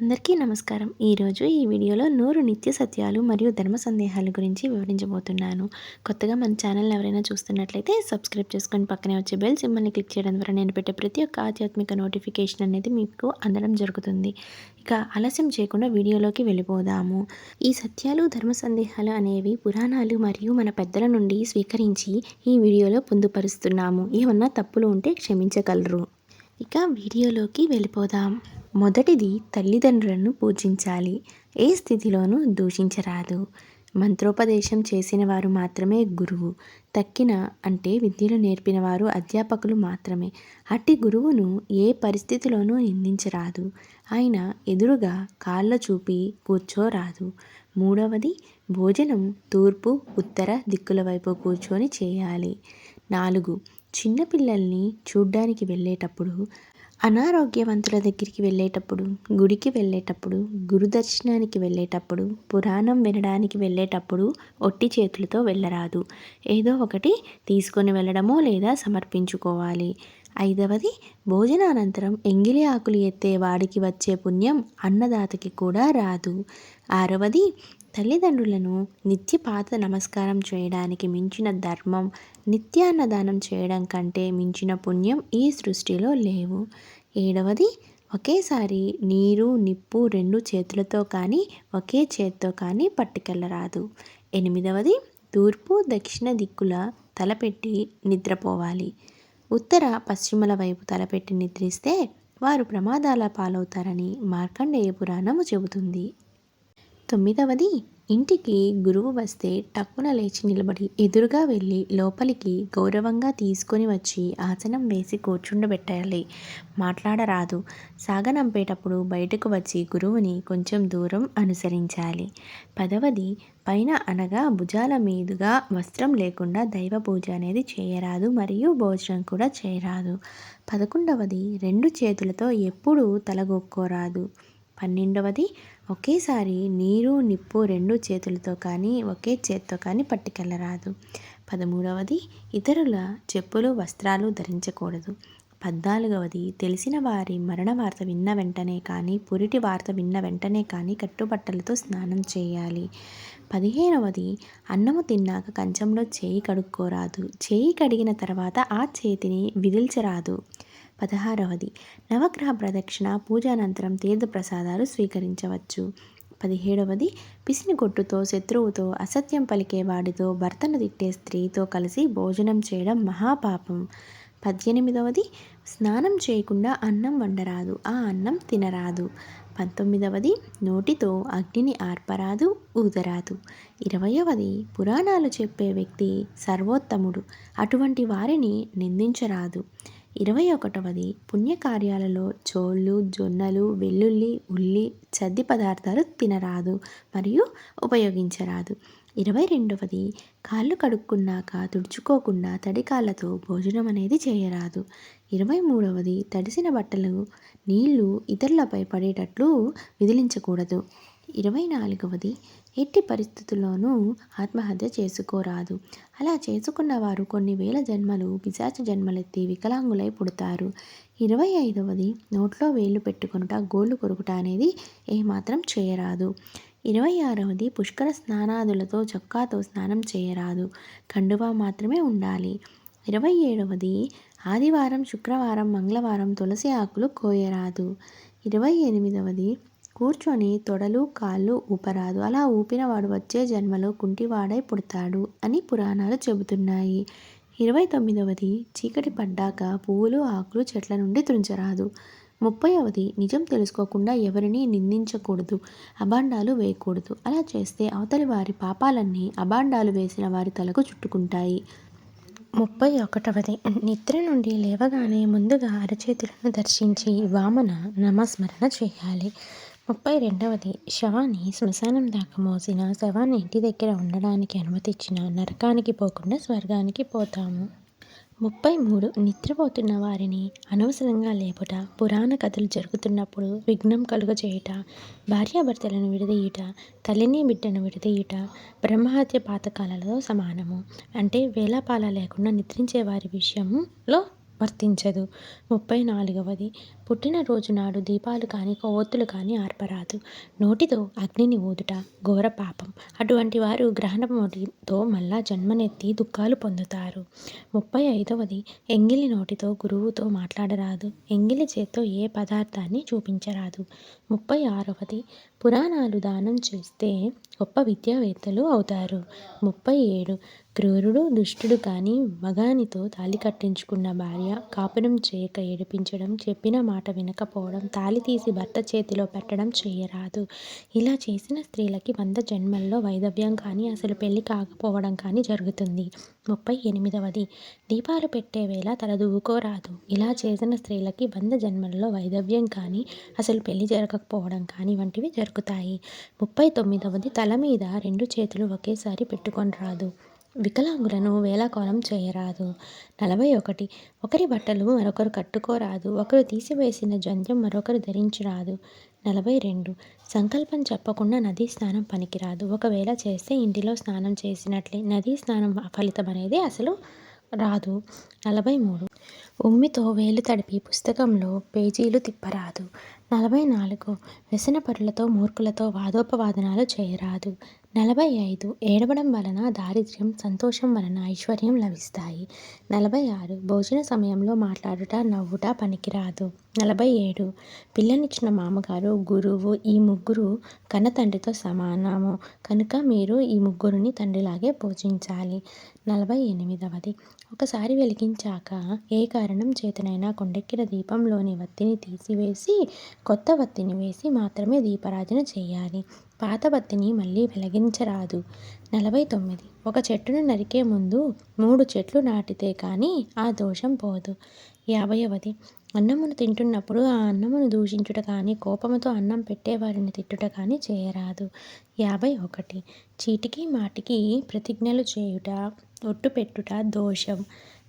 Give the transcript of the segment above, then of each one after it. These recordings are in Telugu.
అందరికీ నమస్కారం. ఈరోజు ఈ వీడియోలో నూరు నిత్య సత్యాలు మరియు ధర్మ సందేహాల గురించి వివరించబోతున్నాను. కొత్తగా మన ఛానల్ ఎవరైనా చూస్తున్నట్లయితే సబ్స్క్రైబ్ చేసుకొని పక్కనే వచ్చే బెల్ సింబల్ని క్లిక్ చేయడం ద్వారా నేను పెట్టే ప్రతి ఒక్క ఆధ్యాత్మిక నోటిఫికేషన్ అనేది మీకు అందడం జరుగుతుంది. ఇక ఆలస్యం చేయకుండా వీడియోలోకి వెళ్ళిపోదాము. ఈ సత్యాలు ధర్మ సందేహాలు అనేవి పురాణాలు మరియు మన పెద్దల నుండి స్వీకరించి ఈ వీడియోలో పొందుపరుస్తున్నాము. ఏమన్నా తప్పులు ఉంటే క్షమించగలరు. ఇక వీడియోలోకి వెళ్ళిపోదాం. మొదటిది తల్లిదండ్రులను పూజించాలి. ఏ స్థితిలోనూ దూషించరాదు. మంత్రోపదేశం చేసిన వారు మాత్రమే గురువు. తక్కిన అంటే విద్యను నేర్పిన వారు అధ్యాపకులు మాత్రమే. అట్టి గురువును ఏ పరిస్థితిలోనూ నిందించరాదు. ఆయన ఎదురుగా కాళ్ళ చూపి కూర్చోరాదు. మూడవది భోజనం తూర్పు ఉత్తర దిక్కుల వైపు కూర్చొని చేయాలి. నాలుగు చిన్నపిల్లల్ని చూడ్డానికి వెళ్ళేటప్పుడు అనారోగ్యవంతుల దగ్గరికి వెళ్ళేటప్పుడు గుడికి వెళ్ళేటప్పుడు గురుదర్శనానికి వెళ్ళేటప్పుడు పురాణం వినడానికి వెళ్ళేటప్పుడు ఒట్టి చేతులతో వెళ్ళరాదు. ఏదో ఒకటి తీసుకొని వెళ్ళడమో లేదా సమర్పించుకోవాలి. ఐదవది భోజనానంతరం ఎంగిలి ఆకులు ఎత్తే వాడికి వచ్చే పుణ్యం అన్నదాతకి కూడా రాదు. ఆరవది తల్లిదండ్రులను నిత్య పాత నమస్కారం చేయడానికి మించిన ధర్మం నిత్యాన్నదానం చేయడం కంటే మించిన పుణ్యం ఈ సృష్టిలో లేవు. ఏడవది ఒకేసారి నీరు నిప్పు రెండు చేతులతో కానీ ఒకే చేత్తో కానీ పట్టుకెళ్ళరాదు ఎనిమిదవది తూర్పు దక్షిణ దిక్కుల తలపెట్టి నిద్రపోవాలి. ఉత్తర పశ్చిమల వైపు తలపెట్టి నిద్రిస్తే వారు ప్రమాదాల పాలవుతారని మార్కండేయ పురాణము చెబుతుంది. తొమ్మిదవది ఇంటికి గురువు వస్తే టక్కున లేచి నిలబడి ఎదురుగా వెళ్ళి లోపలికి గౌరవంగా తీసుకొని వచ్చి ఆసనం వేసి కూర్చుండబెట్టాలి. మాట్లాడరాదు. సాగనంపేటప్పుడు బయటకు వచ్చి గురువుని కొంచెం దూరం అనుసరించాలి. పదవది పైన అనగా భుజాల మీదుగా వస్త్రం లేకుండా దైవ పూజ అనేది చేయరాదు మరియు భోజనం కూడా చేయరాదు. పదకొండవది రెండు చేతులతో ఎప్పుడూ తలగొక్కోరాదు. పన్నెండవది ఒకేసారి నీరు నిప్పు రెండు చేతులతో కానీ ఒకే చేత్తో కానీ పట్టుకెళ్ళరాదు పదమూడవది ఇతరుల చెప్పులు వస్త్రాలు ధరించకూడదు. పద్నాలుగవది తెలిసిన వారి మరణ వార్త విన్న వెంటనే కానీ పురిటి వార్త విన్న వెంటనే కానీ కట్టుబట్టలతో స్నానం చేయాలి. పదిహేనవది అన్నము తిన్నాక కంచంలో చేయి కడుక్కోరాదు. చేయి కడిగిన తర్వాత ఆ చేతిని విదిల్చరాదు. పదహారవది. నవగ్రహ ప్రదక్షిణ పూజానంతరం తీర్థప్రసాదాలు స్వీకరించవచ్చు. పదిహేడవది పిసినిగొట్టుతో శత్రువుతో అసత్యం పలికే వాడితో భర్తను తిట్టే స్త్రీతో కలిసి భోజనం చేయడం మహాపాపం. పద్దెనిమిదవది స్నానం చేయకుండా అన్నం వండరాదు. ఆ అన్నం తినరాదు. పంతొమ్మిదవది నోటితో అగ్నిని ఆర్పరాదు ఊదరాదు. ఇరవయవది పురాణాలు చెప్పే వ్యక్తి సర్వోత్తముడు. అటువంటి వారిని నిందించరాదు. ఇరవై ఒకటవది పుణ్యకార్యాలలో చోళ్ళు జొన్నలు వెల్లుల్లి ఉల్లి చద్ది పదార్థాలు తినరాదు మరియు ఉపయోగించరాదు. ఇరవై రెండవది కాళ్ళు కడుక్కున్నాక తుడుచుకోకుండా తడి కాళ్ళతో భోజనం అనేది చేయరాదు. ఇరవై మూడవది తడిసిన బట్టలు నీళ్ళు ఇతరులపై పడేటట్లు విదిలించకూడదు. ఇరవై నాలుగవది ఎట్టి పరిస్థితుల్లోనూ ఆత్మహత్య చేసుకోరాదు. అలా చేసుకున్న వారు కొన్ని వేల జన్మలు పిశాచ జన్మలెత్తి వికలాంగులై పుడతారు. ఇరవై ఐదవది నోట్లో వేళ్ళు పెట్టుకొనుట గోళ్ళు కొరుకుట అనేది ఏమాత్రం చేయరాదు. ఇరవై ఆరవది పుష్కర స్నానాదులతో చొక్కాతో స్నానం చేయరాదు. కండువా మాత్రమే ఉండాలి. ఇరవై ఏడవది ఆదివారం శుక్రవారం మంగళవారం తులసి ఆకులు కోయరాదు. ఇరవై ఎనిమిదవది కూర్చొని తొడలు కాళ్ళు ఊపరాదు. అలా ఊపిన వాడు వచ్చే జన్మలో కుంటివాడై పుడతాడు అని పురాణాలు చెబుతున్నాయి. ఇరవై తొమ్మిదవది చీకటి పడ్డాక పువ్వులు ఆకులు చెట్ల నుండి తుంచరాదు ముప్పైవది నిజం తెలుసుకోకుండా ఎవరిని నిందించకూడదు అబాండాలు వేయకూడదు. అలా చేస్తే అవతలి వారి పాపాలన్నీ అబాండాలు వేసిన వారి తలకు చుట్టుకుంటాయి. ముప్పై ఒకటవది నిద్ర నుండి లేవగానే ముందుగా అరచేతులను దర్శించి వామన నమస్మరణ చేయాలి. ముప్పై రెండవది శవాన్ని శ్మశానం దాకా మోసిన శవాన్ని ఇంటి దగ్గర ఉండడానికి అనుమతిచ్చిన నరకానికి పోకుండా స్వర్గానికి పోతాము. ముప్పై మూడు నిద్రపోతున్న వారిని అనవసరంగా లేపుట పురాణ కథలు జరుగుతున్నప్పుడు విఘ్నం కలుగజేయుట భార్యాభర్తలను విడదీయుట తల్లిని బిడ్డను విడదీయుట బ్రహ్మహత్య పాతకాలలో సమానము. అంటే వేలాపాల లేకుండా నిద్రించే వారి విషయంలో వర్తించదు. ముప్పై నాలుగవది పుట్టినరోజు నాడు దీపాలు కానీ కొవ్వొత్తులు కానీ ఆర్పరాదు. నోటితో అగ్నిని ఊదుట ఘోర పాపం. అటువంటి వారు గ్రహణముడితో మళ్ళా జన్మనెత్తి దుఃఖాలు పొందుతారు. ముప్పై ఐదవది ఎంగిలి నోటితో గురువుతో మాట్లాడరాదు. ఎంగిలి చేత్తో ఏ పదార్థాన్ని చూపించరాదు. ముప్పై ఆరవది పురాణాలు దానం చేస్తే గొప్ప విద్యావేత్తలు అవుతారు. ముప్పై ఏడు క్రూరుడు దుష్టుడు కానీ మగానితో తాళి కట్టించుకున్న భార్య కాపురం చేయక ఏడిపించడం చెప్పిన మాట వినకపోవడం తాళి తీసి భర్త చేతిలో పెట్టడం చేయరాదు. ఇలా చేసిన స్త్రీలకి వంద జన్మల్లో వైదవ్యం కానీ అసలు పెళ్ళి కాకపోవడం కానీ జరుగుతుంది. ముప్పై ఎనిమిదవది. దీపాలు పెట్టే వేళ తల దూకోరాదు ఇలా చేసిన స్త్రీలకి వంద జన్మల్లో వైదవ్యం కానీ అసలు పెళ్ళి జరగకపోవడం కానీ వంటివి జరుగుతాయి. ముప్పై తొమ్మిదవది తల మీద రెండు చేతులు ఒకేసారి పెట్టుకొని రాదు వికలాంగులను వేలాకోలం చేయరాదు. నలభై ఒకటి ఒకరి బట్టలు మరొకరు కట్టుకోరాదు. ఒకరు తీసివేసిన జంధ్యం మరొకరు ధరించరాదు. నలభై రెండు సంకల్పం చెప్పకుండా నదీ స్నానం పనికిరాదు. ఒకవేళ చేస్తే ఇంటిలో స్నానం చేసినట్లే నదీ స్నానం ఫలితం అనేది అసలు రాదు. నలభై మూడు ఉమ్మితో వేలు తడిపి పుస్తకంలో పేజీలు తిప్పరాదు. నలభై నాలుగు వ్యసనపరులతో మూర్ఖులతో వాదోపవాదనాలు చేయరాదు. నలభై ఐదు ఏడవడం వలన దారిద్ర్యం సంతోషం వలన ఐశ్వర్యం లభిస్తాయి. నలభై ఆరు భోజన సమయంలో మాట్లాడుట నవ్వుట పనికిరాదు. నలభై ఏడు పిల్లనిచ్చిన మామగారు గురువు ఈ ముగ్గురు కన్న తండ్రితో సమానము. కనుక మీరు ఈ ముగ్గురిని తండ్రిలాగే పూజించాలి. నలభై ఎనిమిదవది ఒకసారి వెలిగించాక ఏ కారణం చేతనైనా కొండెక్కిన దీపంలోని వత్తిని తీసివేసి కొత్త వత్తిని వేసి మాత్రమే దీపారాధన చేయాలి. పాత బత్తిని మళ్ళీ వెలిగించరాదు. నలభై తొమ్మిది ఒక చెట్టును నరికే ముందు మూడు చెట్లు నాటితే కానీ ఆ దోషం పోదు. యాభైవది. అన్నమును తింటున్నప్పుడు ఆ అన్నమును దూషించుట కానీ కోపముతో అన్నం పెట్టేవారిని తిట్టుట కానీ చేయరాదు. యాభై ఒకటి. చీటికి మాటికి ప్రతిజ్ఞలు చేయుట ఒట్టు పెట్టుట దోషం.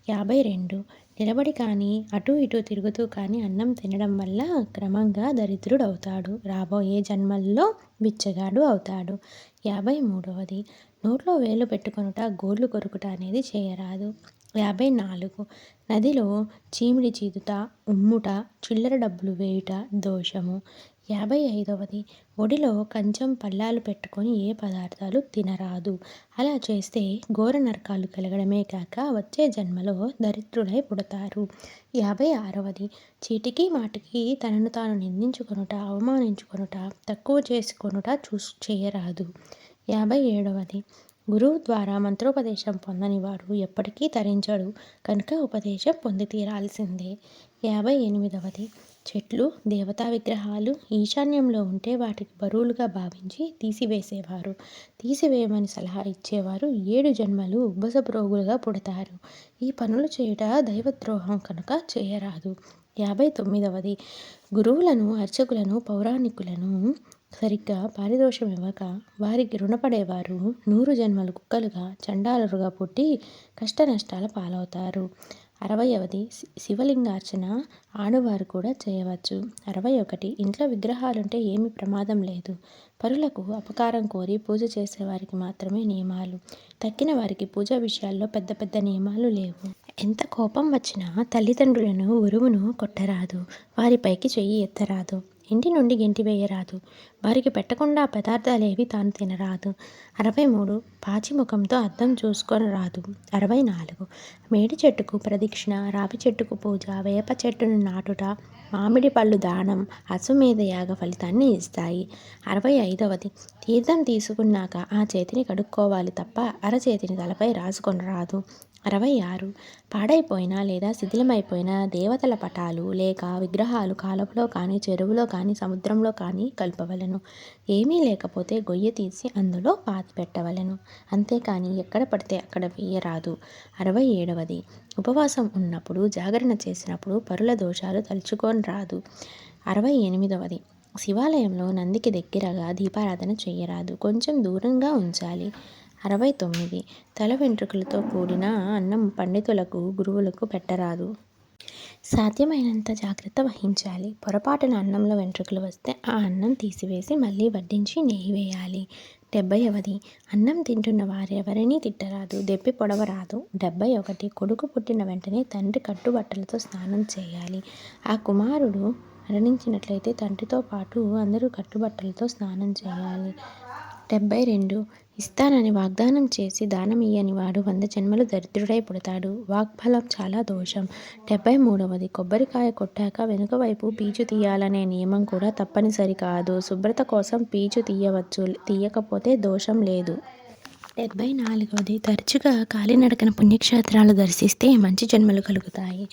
యాభై రెండు. నిలబడి కానీ అటు ఇటు తిరుగుతూ కానీ అన్నం తినడం వల్ల క్రమంగా దరిద్రుడు అవుతాడు రాబోయే జన్మల్లో బిచ్చగాడు అవుతాడు. యాభై మూడవది. నోట్లో వేలు పెట్టుకొనుట గోళ్ళు కొరుకుట అనేది చేయరాదు. యాభై నాలుగు. నదిలో చీమిడి చీదుట ఉమ్ముట చిల్లర డబ్బులు వేయుట దోషము. యాభై ఐదవది. ఒడిలో కంచం పళ్ళాలు పెట్టుకొని ఏ పదార్థాలు తినరాదు. అలా చేస్తే ఘోర నరకాలు కలగడమే కాక వచ్చే జన్మలో దరిద్రులై పుడతారు. యాభై ఆరవది. చీటికి మాటికి తనను తాను నిందించుకొనుట అవమానించుకొనుట తక్కువ చేసుకొనుట చూ చేయరాదు. యాభై ఏడవది. గురువు ద్వారా మంత్రోపదేశం పొందని వారు ఎప్పటికీ తరించడు. కనుక ఉపదేశం పొంది తీరాల్సిందే. యాభై ఎనిమిదవది. చెట్లు దేవతా విగ్రహాలు ఈశాన్యంలో ఉంటే వాటికి బరువులుగా భావించి తీసివేసేవారు. తీసివేయమని సలహా ఇచ్చేవారు ఏడు జన్మలు ఉబ్బసపురోగులుగా పుడతారు. ఈ పనులు చేయుట దైవద్రోహం కనుక చేయరాదు. యాభై తొమ్మిదవది. గురువులను అర్చకులను పౌరాణికులను సరిగ్గా పారితోషం ఇవ్వక వారికి రుణపడేవారు నూరు జన్మలు కుక్కలుగా చండాలరుగా పుట్టి కష్ట నష్టాల పాలవుతారు అరవయవది శివలింగార్చన ఆడవారు కూడా చేయవచ్చు. అరవై ఒకటి ఇంట్లో విగ్రహాలుంటే ఏమి ప్రమాదం లేదు. పరులకు అపకారం కోరి పూజ చేసేవారికి మాత్రమే నియమాలు. తక్కిన వారికి పూజ విషయాల్లో పెద్ద పెద్ద నియమాలు లేవు. ఎంత కోపం వచ్చినా తల్లిదండ్రులను ఉరువును కొట్టరాదు. వారిపైకి చెయ్యి ఎత్తరాదు. ఇంటి నుండి గెంటి వేయరాదు. వారికి పెట్టకుండా పదార్థాలేవి తాను తినరాదు. అరవై మూడు. పాచి ముఖంతో అద్దం చూసుకొని రాదు. అరవై నాలుగు. మేడి చెట్టుకు ప్రదక్షిణ రావి చెట్టుకు పూజ వేప చెట్టును నాటుట మామిడి పళ్ళు దానం అశ్వమేధ యాగ ఫలితాన్ని ఇస్తాయి. అరవై ఐదవది. తీర్థం తీసుకున్నాక ఆ చేతిని కడుక్కోవాలి తప్ప అరచేతిని తలపై రాసుకొని రాదు. అరవై ఆరు. పాడైపోయిన లేదా శిథిలమైపోయిన దేవతల పటాలు లేక విగ్రహాలు కాలపులో కానీ చెరువులో కానీ సముద్రంలో కానీ కలపవలెను. ఏమీ లేకపోతే గొయ్య తీసి అందులో పాతి పెట్టవలెను. అంతేకాని ఎక్కడ పడితే అక్కడ వేయరాదు. అరవై ఏడవది. ఉపవాసం ఉన్నప్పుడు జాగరణ చేసినప్పుడు పరుల దోషాలు తలుచుకొని రాదు. అరవై ఎనిమిదవది. శివాలయంలో నందికి దగ్గరగా దీపారాధన చేయరాదు. కొంచెం దూరంగా ఉంచాలి. అరవై తొమ్మిది. తల వెంట్రుకలతో కూడిన అన్నం పండితులకు గురువులకు పెట్టరాదు. సాధ్యమైనంత జాగ్రత్త వహించాలి. పొరపాటున అన్నంలో వెంట్రుకలు వస్తే ఆ అన్నం తీసివేసి మళ్ళీ వడ్డించి నెయ్యి వేయాలి. డెబ్బై అవది అన్నం తింటున్న వారెవరినీ తిట్టరాదు. దెప్పి పొడవరాదు డెబ్బై ఒకటి కొడుకు పుట్టిన వెంటనే తండ్రి కట్టుబట్టలతో స్నానం చేయాలి. ఆ కుమారుడు మరణించినట్లయితే తండ్రితో పాటు అందరూ కట్టుబట్టలతో స్నానం చేయాలి. డెబ్బై రెండు ఇస్తానని వాగ్దానం చేసి దానం ఇయ్యని వాడు వంద జన్మలు దరిద్రుడై పుడతాడు. వాగ్ఫలం చాలా దోషం. డెబ్బై మూడవది. కొబ్బరికాయ కొట్టాక వెనుక వైపు పీచు తీయాలనే నియమం కూడా తప్పనిసరి కాదు. శుభ్రత కోసం పీచు తీయవచ్చు తీయకపోతే దోషం లేదు. డెబ్బై నాలుగవది తరచుగా కాలినడకన పుణ్యక్షేత్రాలు దర్శిస్తే మంచి జన్మలు కలుగుతాయి.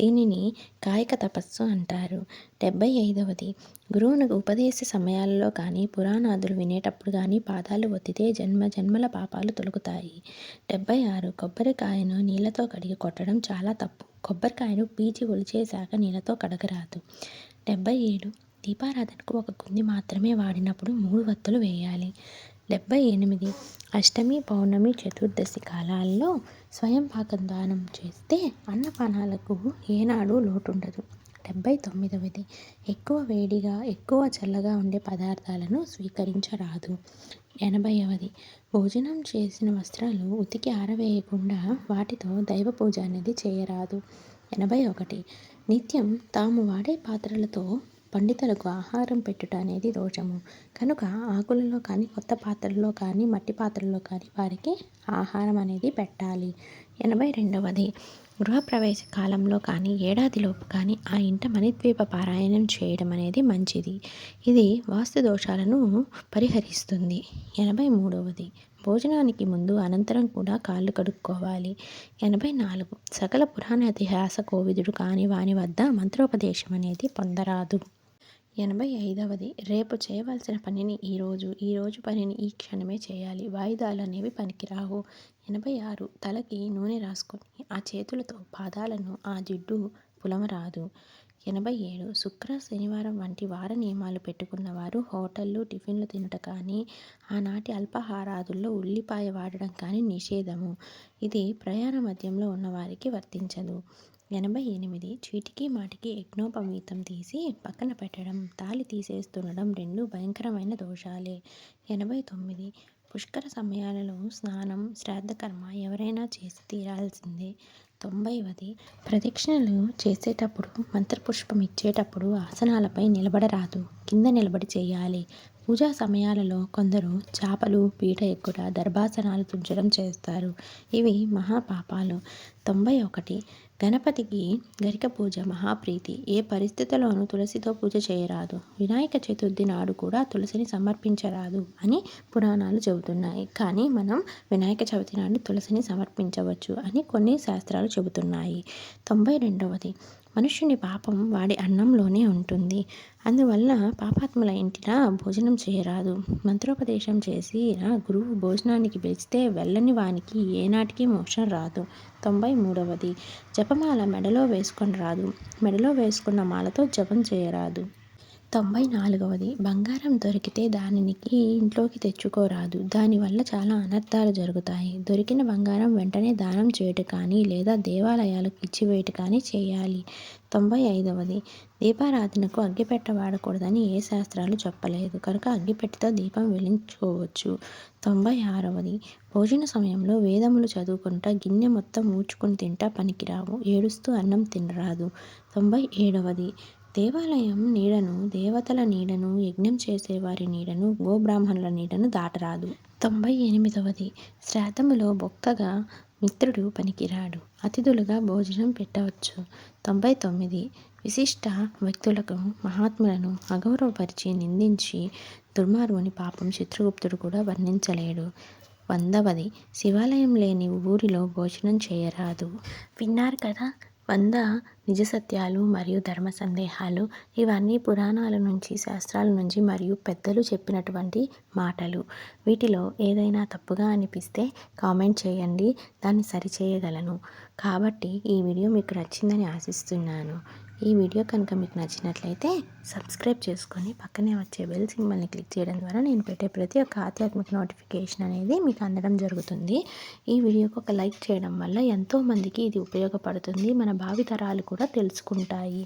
దీనిని కాయక తపస్సు అంటారు. డెబ్బై ఐదవది. గురువునకు ఉపదేశ సమయాలలో కానీ పురాణాదులు వినేటప్పుడు కానీ పాదాలు ఒత్తితే జన్మ జన్మల పాపాలు తొలగుతాయి. డెబ్బై ఆరు. కొబ్బరికాయను నీళ్ళతో కడిగి కొట్టడం చాలా తప్పు. కొబ్బరికాయను పీచి ఒలిచేశాక నీళ్ళతో కడగరాదు. డెబ్బై ఏడు. దీపారాధనకు ఒక కుంది మాత్రమే వాడినప్పుడు మూడు వత్తులు వేయాలి. డెబ్బై ఎనిమిది అష్టమి పౌర్ణమి చతుర్దశి కాలాల్లో స్వయం పాకం దానం చేస్తే అన్నపానాలకు ఏనాడు లోటుండదు. డెబ్బై తొమ్మిదవది ఎక్కువ వేడిగా ఎక్కువ చల్లగా ఉండే పదార్థాలను స్వీకరించరాదు. ఎనభైవది భోజనం చేసిన వస్త్రాలు ఉతికి ఆరవేయకుండా వాటితో దైవ పూజ అనేది చేయరాదు. ఎనభై ఒకటి నిత్యం తాము వాడే పాత్రలతో పండితులకు ఆహారం పెట్టుట అనేది దోషము. కనుక ఆకులలో కానీ కొత్త పాత్రల్లో కానీ మట్టి పాత్రల్లో కానీ వారికి ఆహారం అనేది పెట్టాలి. ఎనభై రెండవది గృహప్రవేశ కాలంలో కానీ ఏడాదిలోపు కానీ ఆ ఇంట మణిద్వీప పారాయణం చేయడం అనేది మంచిది. ఇది వాస్తు దోషాలను పరిహరిస్తుంది. ఎనభై మూడవది భోజనానికి ముందు అనంతరం కూడా కాళ్ళు కడుక్కోవాలి. ఎనభై నాలుగు సకల పురాణ ఇతిహాస కోవిదుడు కాని వాని వద్ద మంత్రోపదేశం అనేది పొందరాదు. ఎనభై ఐదవది రేపు చేయవలసిన పనిని ఈరోజు ఈరోజు పనిని ఈ క్షణమే చేయాలి. వాయిదాలు అనేవి పనికిరావు. ఎనభై ఆరు తలకి నూనె రాసుకొని ఆ చేతులతో పాదాలను ఆ జిడ్డు పులమరాదు. ఎనభై ఏడు శుక్ర శనివారం వంటి వార నియమాలు పెట్టుకున్నవారు హోటళ్ళు టిఫిన్లు తినట కానీ ఆనాటి అల్పాహారాదుల్లో ఉల్లిపాయ వాడడం కానీ నిషేధము. ఇది ప్రయాణ మధ్యంలో ఉన్నవారికి వర్తించదు. ఎనభై ఎనిమిది చీటికి మాటికి యజ్ఞోపవీతం తీసి పక్కన పెట్టడం తాళి తీసేస్తుండడం రెండు భయంకరమైన దోషాలే. ఎనభై తొమ్మిది పుష్కర సమయాలలో స్నానం శ్రాద్ధకర్మ ఎవరైనా చేసి తీరాల్సిందే. తొంభైవది ప్రదక్షిణలు చేసేటప్పుడు మంత్రపుష్పం ఇచ్చేటప్పుడు ఆసనాలపై నిలబడరాదు కింద నిలబడి చేయాలి. పూజా సమయాలలో కొందరు చేపలు పీట ఎక్కుట దర్భాసనాలు తుంచడం చేస్తారు. ఇవి మహాపాపాలు. తొంభై ఒకటి గణపతికి గరిక పూజ మహాప్రీతి ఏ పరిస్థితిలోనూ తులసితో పూజ చేయరాదు. వినాయక చతుర్థి నాడు కూడా తులసిని సమర్పించరాదు అని పురాణాలు చెబుతున్నాయి. కానీ మనం వినాయక చవితి నాడు తులసిని సమర్పించవచ్చు అని కొన్ని శాస్త్రాలు చెబుతున్నాయి. తొంభై రెండవది మనుష్యుని పాపం వాడి అన్నంలోనే ఉంటుంది. అందువల్ల పాపాత్ముల ఇంటిన భోజనం చేయరాదు. మంత్రోపదేశం చేసి గురువు భోజనానికి పిలిస్తే వెళ్ళని వానికి ఏనాటికి మోక్షం రాదు. తొంభై మూడవది జపమాల మెడలో వేసుకొని రాదు. మెడలో వేసుకున్న మాలతో జపం చేయరాదు. తొంభై నాలుగవది బంగారం దొరికితే దానికి ఇంట్లోకి తెచ్చుకోరాదు. దానివల్ల చాలా అనర్థాలు జరుగుతాయి. దొరికిన బంగారం వెంటనే దానం చేయుట కానీ లేదా దేవాలయాలకు ఇచ్చివేయట కానీ చేయాలి. తొంభై ఐదవది దీపారాధనకు అగ్గిపెట్ట వాడకూడదని ఏ శాస్త్రాలు చెప్పలేదు. కనుక అగ్గిపెట్టెతో దీపం వెలిగించుకోవచ్చు. తొంభై ఆరవది భోజన సమయంలో వేదములు చదువుకుంటా గిన్నె మొత్తం ఊడ్చుకుని తింటా పనికిరావు. ఏడుస్తూ అన్నం తినరాదు. తొంభై ఏడవది దేవాలయం నీడను దేవతల నీడను యజ్ఞం చేసేవారి నీడను గోబ్రాహ్మణుల నీడను దాటరాదు. తొంభై ఎనిమిదవది. శ్రాద్ధములో భక్తగా మిత్రుడు పనికిరాడు. అతిథులుగా భోజనం పెట్టవచ్చు. తొంభై తొమ్మిది. విశిష్ట వ్యక్తులకు మహాత్ములను అగౌరవపరిచి నిందించి దుర్మార్గుని పాపం చిత్రగుప్తుడు కూడా వర్ణించలేడు. వందవది. శివాలయం లేని ఊరిలో భోజనం చేయరాదు. విన్నారు కదా వంద నిజ సత్యాలు మరియు ధర్మ సందేహాలు ఇవన్నీ పురాణాల నుంచి శాస్త్రాల నుంచి మరియు పెద్దలు చెప్పినటువంటి మాటలు. వీటిలో ఏదైనా తప్పుగా అనిపిస్తే కామెంట్ చేయండి. దాన్ని సరిచేయగలను. కాబట్టి ఈ వీడియో మీకు నచ్చిందని ఆశిస్తున్నాను. ఈ వీడియో కనుక మీకు నచ్చినట్లయితే సబ్స్క్రైబ్ చేసుకొని పక్కనే వచ్చే బెల్ సింబల్ని క్లిక్ చేయడం ద్వారా నేను పెట్టే ప్రతి ఒక్క ఆధ్యాత్మిక నోటిఫికేషన్ అనేది మీకు అందడం జరుగుతుంది. ఈ వీడియోకి ఒక లైక్ చేయడం వల్ల ఎంతోమందికి ఇది ఉపయోగపడుతుంది. మన భావితరాలు కూడా తెలుసుకుంటాయి.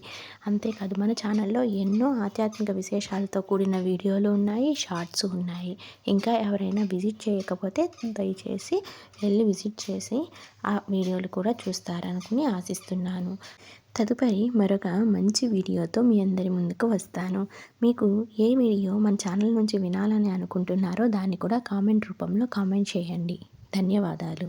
అంతేకాదు మన ఛానల్లో ఎన్నో ఆధ్యాత్మిక విశేషాలతో కూడిన వీడియోలు ఉన్నాయి షార్ట్స్ ఉన్నాయి. ఇంకా ఎవరైనా విజిట్ చేయకపోతే దయచేసి వెళ్ళి విజిట్ చేసి ఆ వీడియోలు కూడా చూస్తారనుకుని ఆశిస్తున్నాను. తదుపరి మరొక మంచి వీడియోతో మీ అందరి ముందుకు వస్తాను. మీకు ఏ వీడియో మన ఛానల్ నుంచి వినాలని అనుకుంటున్నారో దాన్ని కూడా కామెంట్ రూపంలో కామెంట్ చేయండి. ధన్యవాదాలు.